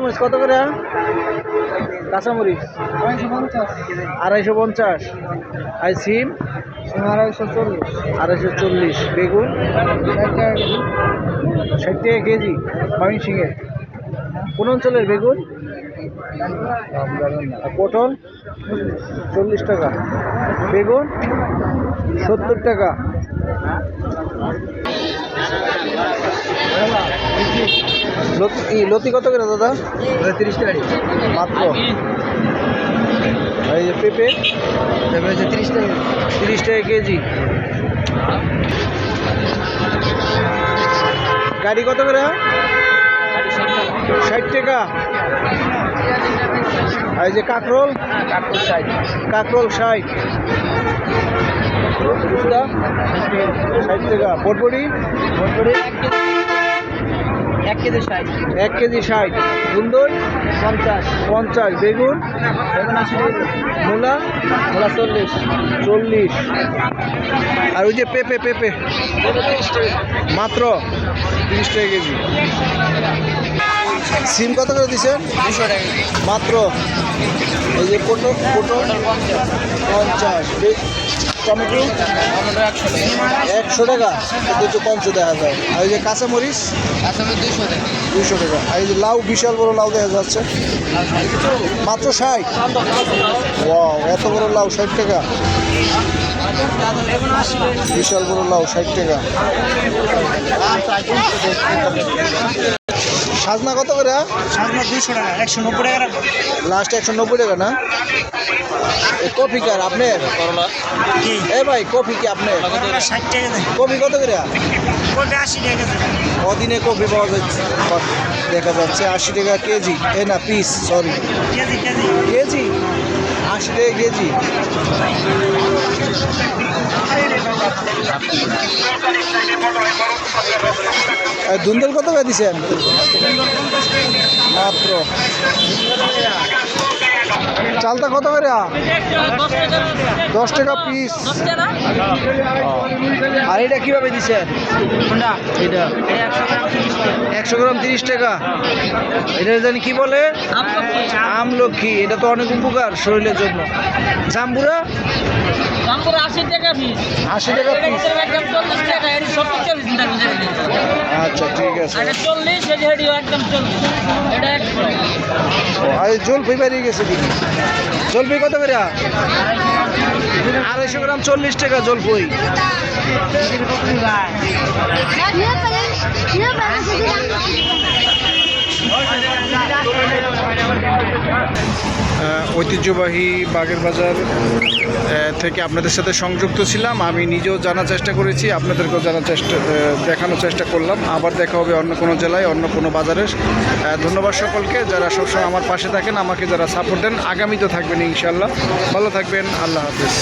কাঁচামরিচ কত করে? কাঁচামরিচ আড়াইশো পঞ্চাশ। আর সিম? আড়াইশো চল্লিশ। আড়াইশো চল্লিশ বেগুন? ষাট টাকা কেজি ময়মনসিংহে কোন অঞ্চলের বেগুন? পটল? চল্লিশ টাকা। বেগুন? সত্তর টাকা। লতি কত করে দাদা? তিরিশ টাকা মাত্র? এই যে পেঁপে? হচ্ছে তিরিশ টাকা তিরিশ টাকা কেজি। গাড়ি কত করে? ষাট টাকা। আর এই যে কাঁকরোল? কাঁকরোল ষাট। উস্তা, ষাট টাকা। বটবড়ি? এক কেজি ষাট। এক কেজি ষাট। গুন্দই পঞ্চাশ। পঞ্চাশ। বেগুন বেগুন আশি মূলা মোলা চল্লিশ। চল্লিশ। আর ওই যে পেঁপে পেঁপে। মাত্র তিরিশ টাকা কেজি। সিম কত করে দিচ্ছেন মাত্র। এই যে পটল পটল পঞ্চাশ। টমেটো? একশো টাকা। একটু কমছে দেখা যায় আর এই যে কাঁচামরিচ? দুশো টাকা দুশো টাকা। আর এই যে লাউ, বিশাল বড় লাউ দেখা যাচ্ছে। মাত্র ষাট। ওয়াও, এত বড় লাউ, ষাট টাকা। বিশাল বড় লাউ, ষাট টাকা। সাজনা কত করে? সাজনা দুইশো টাকা একশো নব্বই টাকা রাখব। লাস্ট একশো নব্বই টাকা না? কফি কার আপনার? কি? এ ভাই কফি কি আপনার? ষাট কফি কত করে? অদিনে কফি পাওয়া যাচ্ছে। দেখা যাচ্ছে আশি টাকা কেজি। এ না piece sorry KG KG. KG? আশি টাকা কেজি। আর দুন্দল কত করে দিছেন? মাত্র। চালটা কত করে? দশ টাকা পিস আর এটা কীভাবে কোনটা? এটা। একশো গ্রাম তিরিশ টাকা। এটা জানি কি বলে? আমলক্ষী এটা তো অনেক উপকার শরীরের জন্য। জাম্বুরা? আশি টাকা পিস আশি টাকা আচ্ছা ঠিক আছে। চল্লিশ। এটি আর জলপাই বেরিয়ে গেছে দিদি জলপাই কত করে? আড়াইশো গ্রাম চল্লিশ টাকা জলপাই ঐতিহ্যবাহী বাগের বাজার থেকে আপনাদের সাথে সংযুক্ত ছিলাম। আমি নিজেও জানার চেষ্টা করেছি, আপনাদেরকেও জানার চেষ্টা দেখানোর চেষ্টা করলাম। আবার দেখা হবে অন্য কোনো জেলায়, অন্য কোনো বাজারে। ধন্যবাদ সকলকে, যারা সবসময় আমার পাশে থাকেন, আমাকে যারা সাপোর্ট দেন, আগামীতে থাকবেন ইনশাল্লাহ ভালো থাকবেন, আল্লাহ হাফিজ।